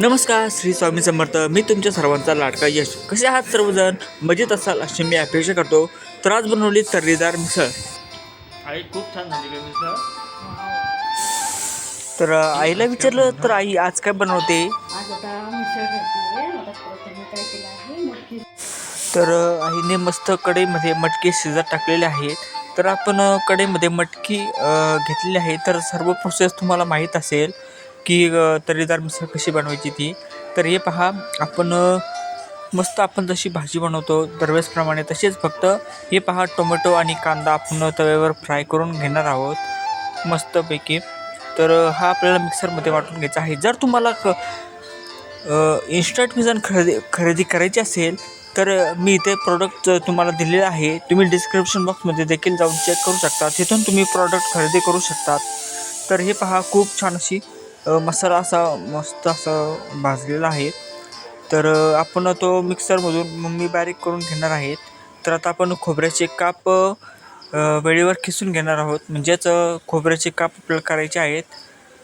नमस्कार श्री स्वामी समर्थ. मी तुमच्या सर्वांचा लाडका यश. कसे आहात सर्वजण? मजेत असाल अशी मी अपेक्षा करतो. तर आज बनवली तर्रीदार मिसळ. आई खूप छान झाली मिसळ. तर आईला विचारलं तर आई आज काय बनवते? तर आईने मस्त कढईमध्ये मटकी शिजत टाकलेले आहेत तर आपण अ, कढईमध्ये मटकी घेतलेली आहे. तर सर्व प्रोसेस तुम्हाला माहीत असेल. की तर्रीदार मिसळ कशी बनवायची ती. तर हे पहा आपण मस्त आपण जशी भाजी बनवतो दरवेळेसप्रमाणे तसेच फक्त हे पहा टोमॅटो आणि कांदा आपण तव्यावर फ्राय करून घेणार आहोत मस्तपैकी. तर हा आपल्याला मिक्सरमध्ये वाटून घ्यायचा आहे. जर तुम्हाला क इन्स्टंट मिझन खरेदी खरेदी करायची असेल तर मी इथे प्रॉडक्ट तुम्हाला दिलेलं आहे. तुम्ही डिस्क्रिप्शन बॉक्समध्ये देखील जाऊन चेक करू शकता. तिथून तुम्ही प्रॉडक्ट खरेदी करू शकतात. तर हे पहा खूप छान अशी मसाला असा मस्त असं भाजलेला आहे. तर आपण तो मिक्सरमधून मम्मी बारीक करून घेणार आहेत. तर आता आपण खोबऱ्याचे काप वेळेवर खिसून घेणार आहोत. म्हणजेच खोबऱ्याचे काप आपल्याला करायचे आहेत.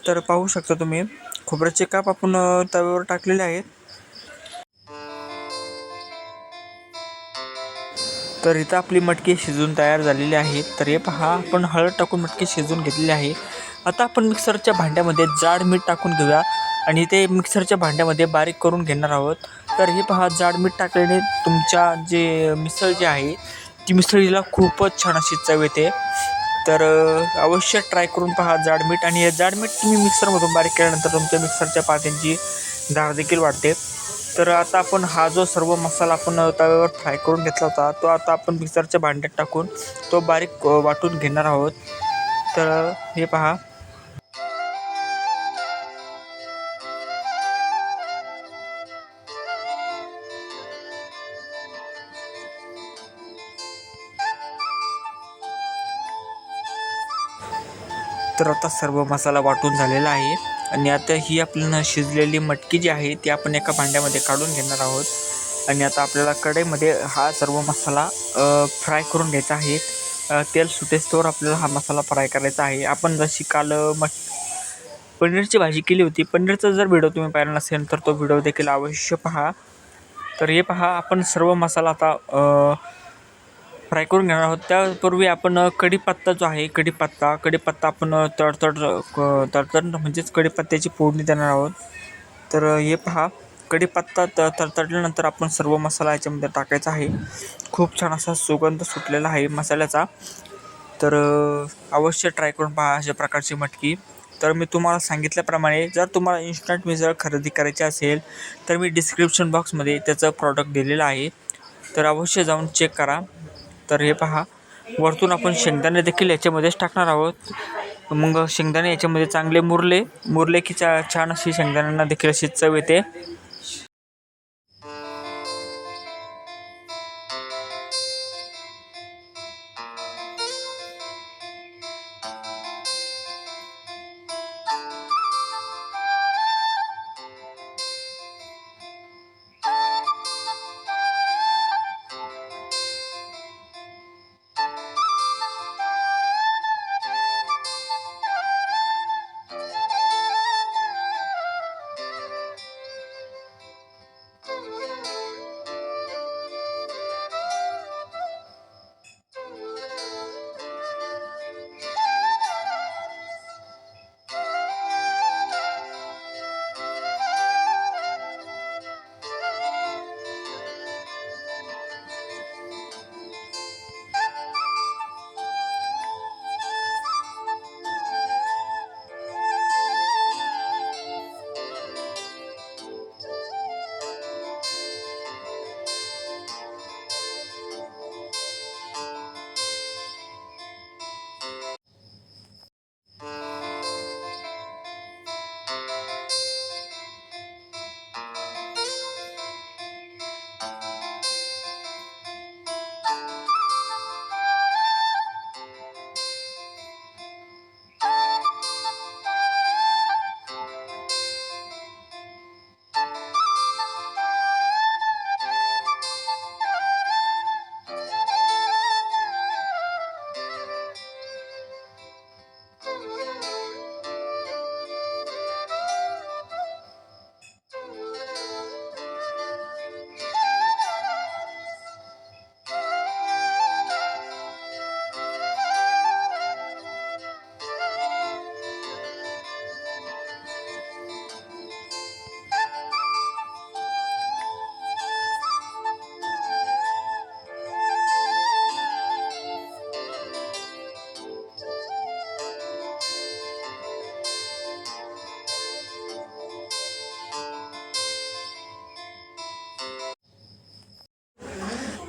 तर पाहू शकता तुम्ही खोबऱ्याचे काप आपण तव्यावर टाकलेले आहेत. तर इथं आपली मटकी शिजून तयार झालेली आहे. तर हे पहा आपण हळद टाकून मटकी शिजून घेतलेली आहे. आता आपण मिक्सरच्या भांड्यामध्ये जाड मीठ टाकून घेऊया. आणि ते मिक्सरच्या भांड्यामध्ये बारीक करून घेणार आहोत. तर हे पहा जाड मीठ टाकल्याने तुमच्या जे मिसळ जी आहे ती मिसळीला खूपच छान अशी चव येते. तर अवश्य ट्राय करून पहा जाड मीठ. आणि हे जाड मीठ तुम्ही मिक्सरमधून बारीक केल्यानंतर तुमच्या मिक्सरच्या पात्यांची धार देखील वाढते. तर आता आपण हा जो सर्व मसाला आपण तव्यावर फ्राय करून घेतला होता तो आता आपण मिक्सरच्या भांड्यात टाकून तो बारीक वाटून घेणार आहोत. तर हे पहा तर आता सर्व मसाला वाटून झालेला आहे. आणि आता ही आपल्याला शिजलेली मटकी जी आहे ती आपण एका भांड्यामध्ये काढून घेणार आहोत. आणि आता आपल्याला कढईमध्ये हा सर्व मसाला फ्राय करून घ्यायचा आहे. तेल सुटेस्तोवर आपल्याला हा मसाला फ्राय करायचा आहे. आपण जशी काल मट पनीरची भाजी केली होती. पनीरचा जर व्हिडिओ तुम्ही पाहिला नसेल तर तो व्हिडिओ देखील अवश्य पहा. तर हे पहा आपण सर्व मसाला आता फ्राय करून घेणार आहोत. त्यापूर्वी आपण कढीपत्ता जो आहे कढीपत्ता कढीपत्ता आपण तडतड क- तडतड म्हणजेच कढीपत्त्याची फोडणी देणार आहोत. तर हे पहा कढीपत्ता त तडतडल्यानंतर आपण सर्व मसाला याच्यामध्ये टाकायचा आहे. खूप छान असा सुगंध सुटलेला आहे मसाल्याचा. तर अवश्य ट्राय करून पहा अशा प्रकारची मटकी. तर मी तुम्हाला सांगितल्याप्रमाणे जर तुम्हाला इन्स्टंट मिसळ खरेदी करायची असेल तर मी डिस्क्रिप्शन बॉक्समध्ये त्याचं प्रॉडक्ट दिलेलं आहे. तर अवश्य जाऊन चेक करा. तर हे पहा वरतून आपण शेंगदाणे देखील याच्यामध्येच टाकणार आहोत. मग शेंगदाणे याच्यामध्ये चांगले मुरले मुरले की चा छान अशी शेंगदाण्यांना देखील अशी चव येते.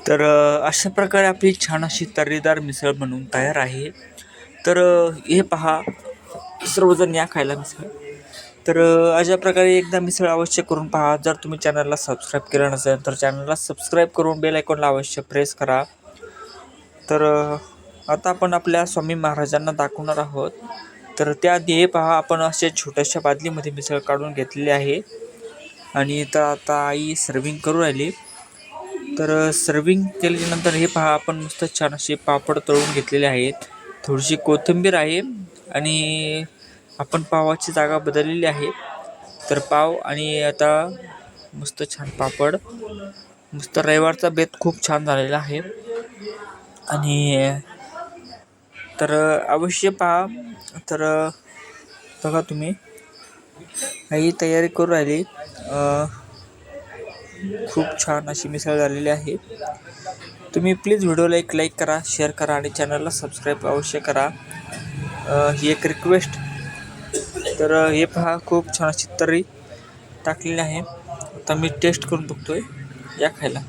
तर अशा प्रकारे आपली छान अशी तर्रीदार मिसळ बनवून तयार आहे. तर हे पहा सर्वजण या खायला मिसळ. तर अशा प्रकारे एकदा मिसळ अवश्य करून पहा. जर तुम्ही चॅनलला सबस्क्राईब केलं नसेल तर चॅनलला सबस्क्राईब करून बेल आयकॉनला अवश्य प्रेस करा. तर आता आपण आपल्या स्वामी महाराजांना दाखवणार आहोत. तर त्याआधी हे पहा आपण असे छोट्याशा बादलीमध्ये मिसळ काढून घेतलेली आहे. आणि तर आता आई सर्विंग करू राहिली. तर सर्विंग केल्याच्यानंतर हे पहा आपण मस्त छान असे पापड तळून घेतलेले आहेत. थोडीशी कोथिंबीर आहे आणि आपण पावाची जागा बदललेली आहे. तर पाव आणि आता मस्त छान पापड. मस्त रविवारचा बेत खूप छान झालेला आहे. आणि तर अवश्य पहा. तर बघा तुम्ही. काही तयारी करू राहिली. खूप छान अशी मिसळ झालेली आहे. तुम्ही प्लीज व्हिडिओला एक लाईक करा शेअर करा आणि चॅनलला सबस्क्राईब अवश्य करा. ही एक रिक्वेस्ट तर हे पहा खूप छान अशी तर्री टाकलेली आहे. आता मी टेस्ट करून बघतो आहे या खायला.